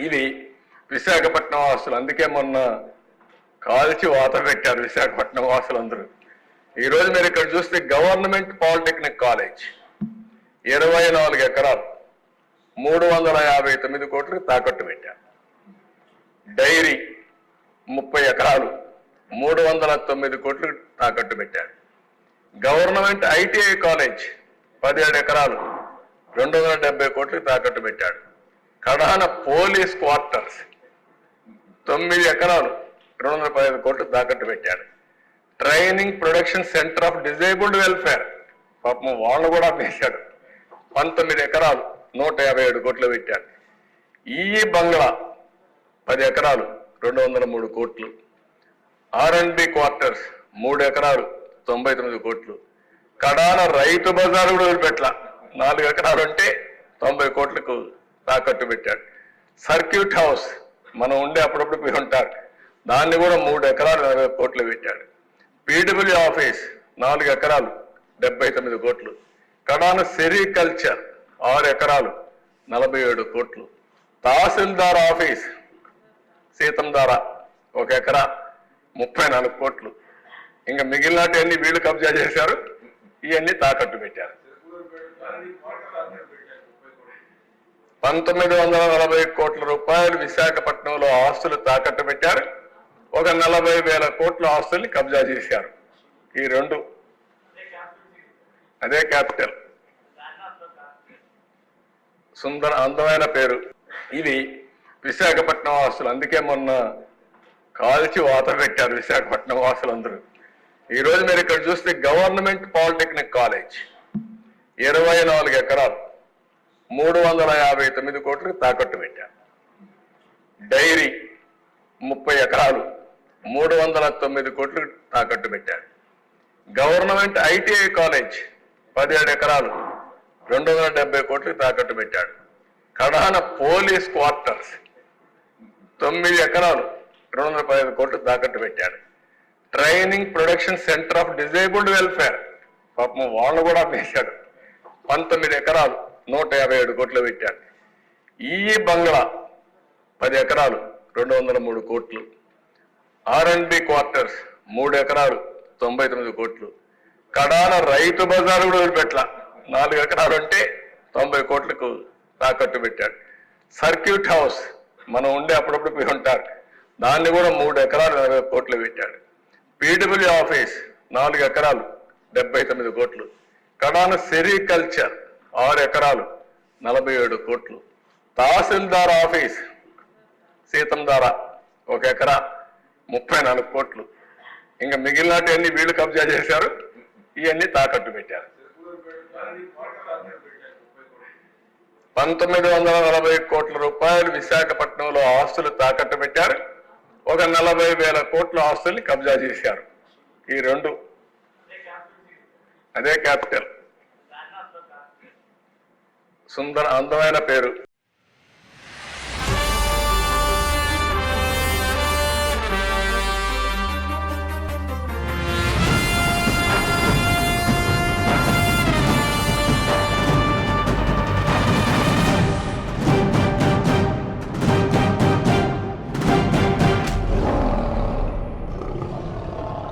ఇది విశాఖపట్నం వాసులు. అందుకే మొన్న కాల్చి వాత పెట్టారు విశాఖపట్నం వాసులందరూ. ఈ రోజు మీరు ఇక్కడ చూస్తే గవర్నమెంట్ పాలిటెక్నిక్ కాలేజ్. ఇరవై నాలుగు ఎకరాలు. మూడు వందల యాభై తొమ్మిది కోట్లు తాకట్టు పెట్టారు. డైరీ ముప్పై ఎకరాలు. మూడు వందల తొమ్మిది కోట్లు తాకట్టు పెట్టారు. గవర్నమెంట్ ఐటీఐ కాలేజ్ పదిహేడు ఎకరాలు. రెండు వందల డెబ్బై కోట్లు తాకట్టు పెట్టాడు. కడాన పోలీస్ క్వార్టర్స్. తొమ్మిది ఎకరాలు రెండు వందల పదిహేను కోట్లు తాకట్టు పెట్టాడు. Training production centre of disabled welfare. పాపం వాళ్ళు కూడా వేశాడు. పంతొమ్మిది ఎకరాలు నూట యాభై ఏడు కోట్లు పెట్టాడు. ఈ బంగ్లా పది ఎకరాలు రెండు వందల మూడు కోట్లు. ఆర్ అండ్ బి క్వార్టర్స్ మూడు ఎకరాలు తొంభై తొమ్మిది కోట్లు. కడాన రైతు బజార్ కూడా వదిలిపెట్ల నాలుగు ఎకరాలు అంటే తొంభై కోట్లకు తాకట్టు పెట్టాడు. సర్క్యూట్ హౌస్ మనం ఉండే అప్పుడప్పుడు పోయి ఉంటారు. దాన్ని కూడా మూడు ఎకరాలు నలభై కోట్లు పెట్టాడు. పీడబ్ల్యూ ఆఫీస్ నాలుగు ఎకరాలు డెబ్బై తొమ్మిది కోట్లు. కడాన సెరికల్చర్ ఆరు ఎకరాలు నలభై ఏడు కోట్లు. తహసీల్దార్ ఆఫీస్ సీతం ధార ఒక ఎకరా ముప్పై నాలుగు కోట్లు. ఇంకా మిగిలినవన్నీ వీళ్ళు కబ్జా చేశారు? ఇవన్నీ తాకట్టు పెట్టారు. పంతొమ్మిది వందల నలభై కోట్ల రూపాయలు విశాఖపట్నంలో ఆస్తులు తాకట్టు పెట్టారు ఒక నలభై వేల కోట్ల ఆస్తుల్ని కబ్జా చేశారు. ఈ రెండు. అదే క్యాపిటల్. సుందర అందమైన పేరు. ఇది విశాఖపట్నం ఆస్తులు. అందుకే మొన్న కాల్చి వాత పెట్టారు విశాఖపట్నం వాసులందరూ ఈరోజు మీరు ఇక్కడ చూస్తే గవర్నమెంట్ పాలిటెక్నిక్ కాలేజ్. ఇరవై నాలుగు ఎకరాలు. మూడు వందల యాభై తొమ్మిది కోట్లు తాకట్టు పెట్టారు. డైరీ ముప్పై ఎకరాలు మూడు వందల తొమ్మిది కోట్లు తాకట్టు పెట్టారు. గవర్నమెంట్ ఐటీఐ కాలేజ్ పదిహేడు ఎకరాలు రెండు వందల డెబ్బై కోట్లు తాకట్టు పెట్టాడు కడాన పోలీస్ క్వార్టర్స్ తొమ్మిది ఎకరాలు రెండు వందల పదిహేను కోట్లు తాకట్టు పెట్టాడు training production centre of disabled welfare. పాపం వాళ్ళు కూడా వేశాడు పంతొమ్మిది ఎకరాలు నూట యాభై ఏడు కోట్లు పెట్టాడు ఈ బంగ్లా పది ఎకరాలు రెండు వందల మూడు కోట్లు. ఆర్ క్వార్టర్స్ మూడు ఎకరాలు తొంభై తొమ్మిది కోట్లు. కడాన రైతు బజార్ కూడా వదిలిపెట్ల. నాలుగు ఎకరాలు అంటే తొంభై కోట్లకు తాకట్టు పెట్టాడు. సర్క్యూట్ హౌస్ మనం ఉండే అప్పుడప్పుడు పోయి ఉంటారు. దాన్ని కూడా మూడు ఎకరాలు నలభై కోట్లు పెట్టాడు. పీడబ్ల్యూ ఆఫీస్ నాలుగు ఎకరాలు డెబ్బై తొమ్మిది కోట్లు. కడాన సెరికల్చర్ ఆరు ఎకరాలు నలభై ఏడు కోట్లు. తహసీల్దార్ ఆఫీస్ సీతంధార ఒక ఎకరా ముప్పై నాలుగు కోట్లు. ఇంకా మిగిలినవన్నీ వీళ్ళు కబ్జా చేశారు. ఇవన్నీ తాకట్టు పెట్టారు. పంతొమ్మిది వందల నలభై కోట్ల రూపాయలు విశాఖపట్నంలో ఆస్తులు తాకట్టు పెట్టారు. ఒక నలభై వేల కోట్ల ఆస్తుల్ని కబ్జా చేశారు. ఈ రెండు. అదే క్యాపిటల్. సుందర అందమైన పేరు.